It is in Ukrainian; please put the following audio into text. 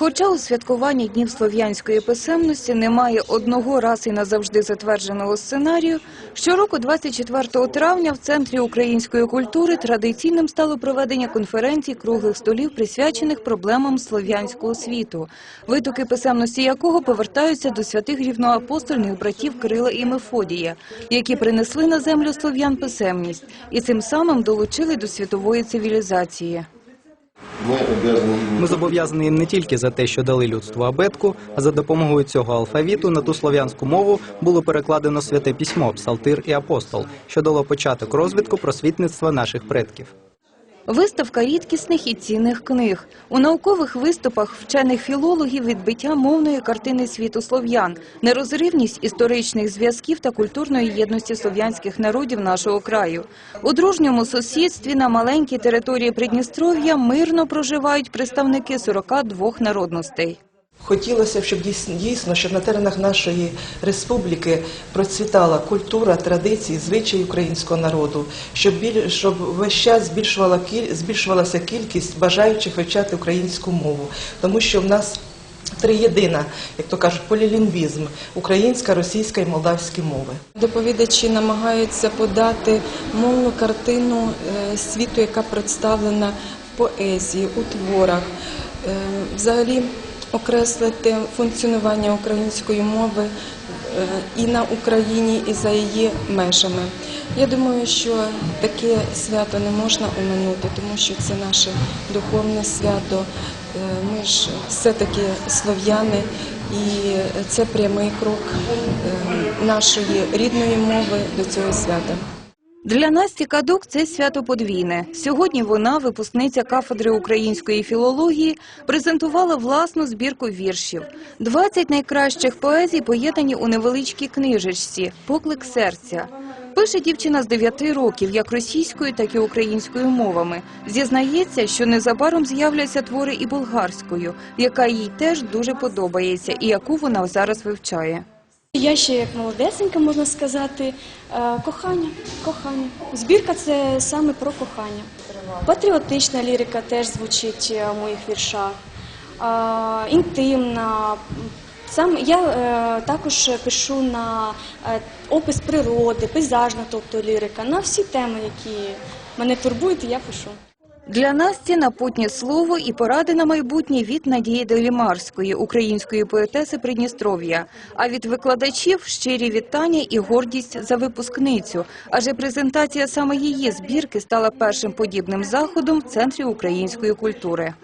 Хоча у святкуванні Днів слов'янської писемності немає одного раз і назавжди затвердженого сценарію, щороку 24 травня в Центрі української культури традиційним стало проведення конференцій круглих столів, присвячених проблемам слов'янського світу, витоки писемності якого повертаються до святих рівноапостольних братів Кирила і Мефодія, які принесли на землю слов'ян писемність і цим самим долучили до світової цивілізації. Ми зобов'язані їм не тільки за те, що дали людству абетку, а за допомогою цього алфавіту на ту слов'янську мову було перекладено святе письмо, псалтир і апостол, що дало початок розвитку просвітництва наших предків. Виставка рідкісних і цінних книг. У наукових виступах вчених філологів відбиття мовної картини світу слов'ян, нерозривність історичних зв'язків та культурної єдності слов'янських народів нашого краю. У дружньому сусідстві на маленькій території Придністров'я мирно проживають представники 42 народностей. Хотілося б, щоб дійс- дійсно, щоб на теренах нашої республіки процвітала культура, традиції, звичаї українського народу, щоб біль, щоб весь час збільшувала кіль, збільшувалася кількість бажаючих вивчати українську мову, тому що в нас триєдина, як то кажуть, полілінгвізм українська, російська і молдавські мови. Доповідачі намагаються подати мовну картину е, світу, яка представлена в поезії, у творах, Е, взагалі окреслити функціонування української мови е, і на Україні, і за її межами. Я думаю, що таке свято не можна оминути, тому що це наше духовне свято. Е, Ми ж все-таки слов'яни, і це прямий крок е, нашої рідної мови до цього свята. Для Насті Кадук це свято подвійне. Сьогодні вона, випускниця кафедри української філології, презентувала власну збірку віршів. 20 найкращих поезій поєднані у невеличкій книжечці «Поклик серця». Пише дівчина з 9 років, як російською, так і українською мовами. Зізнається, що незабаром з'являться твори і болгарською, яка їй теж дуже подобається і яку вона зараз вивчає. Я ще як молодесенька, можна сказати, е, кохання. кохання. Збірка це саме про кохання. Патріотична лірика теж звучить е, в моїх віршах, інтимна. Я е, також пишу на опис природи, пейзажна, тобто лірика, на всі теми, які мене турбують, я пишу. Для Насті напутнє слово і поради на майбутнє від Надії Делімарської, української поетеси Придністров'я. А від викладачів щирі вітання і гордість за випускницю. Адже презентація саме її збірки стала першим подібним заходом в Центрі української культури.